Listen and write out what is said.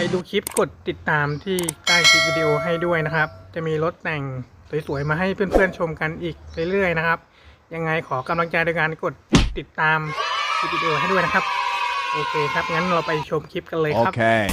ไปดูคลิปกดติดตามที่ใต้คลิปวิดีโอให้ด้วยนะครับ จะมีรถแต่งสวยๆมาให้เพื่อนๆชมกันอีกเรื่อยๆนะครับ ยังไงขอกำลังใจโดยการกดติดตามคลิปวิดีโอให้ด้วยนะครับ โอเคครับงั้นเราไปชมคลิปกันเลยครับ Okay.